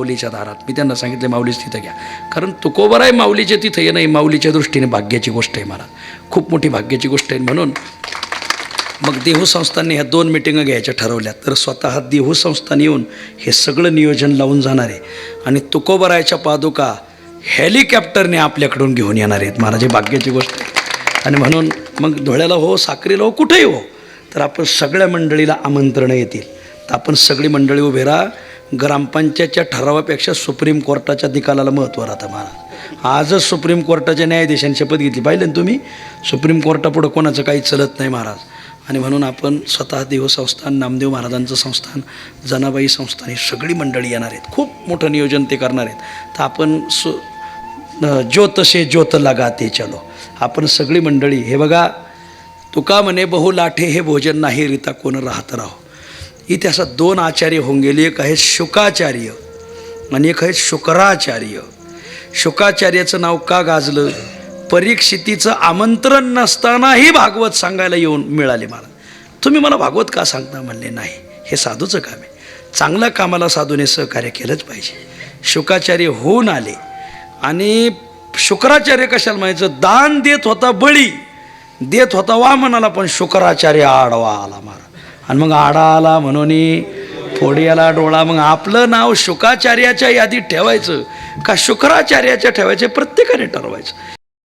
माऊलीच्या दारात. मी त्यांना सांगितले माऊलीच तिथं घ्या. कारण तुकोबराय माऊलीच्या तिथं येणं ही माऊलीच्या दृष्टीने भाग्याची गोष्ट आहे मला. खूप मोठी भाग्याची गोष्ट आहे म्हणून. मग देहू संस्थांनी ह्या दोन मिटिंग घ्यायच्या ठरवल्या तर स्वतः देहू संस्थान येऊन हे सगळं नियोजन लावून जाणार आहे. आणि तुकोबरायच्या पादुका हेलिकॉप्टरने आपल्याकडून घेऊन येणार आहेत. मला जे भाग्याची गोष्ट आहे. आणि म्हणून मग धुळ्याला हो साक्रीला हो कुठेही हो तर आपण सगळ्या मंडळीला आमंत्रणं येतील. तर आपण सगळी मंडळी उभे राहा. ग्रामपंचायतच्या ठरावापेक्षा सुप्रीम कोर्टाच्या निकालाला महत्त्व राहतं महाराज आजच सुप्रीम कोर्टाच्या न्यायाधीशांनी शपथ घेतली. पाहिलं ना तुम्ही? सुप्रीम कोर्टापुढं कोणाचं काही चलत नाही महाराज. आणि म्हणून आपण स्वतः देव संस्थान नामदेव महाराजांचं संस्थान जनाबाई संस्थान ही सगळी मंडळी येणार आहेत. खूप मोठं नियोजन ते करणार आहेत. तर आपण सु ज्योतसे ज्योत लगा ते चलो. आपण सगळी मंडळी हे बघा तुका म्हणे बहु लाठे हे भोजन नाही रिता कोण राहत राहो. इतिहासात दोन आचार्य होऊन गेले. एक आहे शुकाचार्य आणि एक आहे शुक्राचार्य. शुकाचार्याचं नाव का गाजलं? परीक्षितीचं आमंत्रण नसतानाही भागवत सांगायला येऊन मिळाले मला. तुम्ही मला भागवत का सांगता म्हणले? नाही. हे साधूचं काम आहे. चांगल्या कामाला साधूने सहकार्य केलंच पाहिजे. शुकाचार्य होऊन आले. आणि शुक्राचार्य कशाला म्हणायचं? दान देत होता बळी. देत होता वामनाला पण शुक्राचार्य आडवा आला मारा. आणि मग आडा आला म्हणून फोडियाला डोळा मग आपलं नाव शुकाचार्याच्या यादीत ठेवायचं का शुक्राचार्याच्या ठेवायचं प्रत्येकाने ठरवायचं.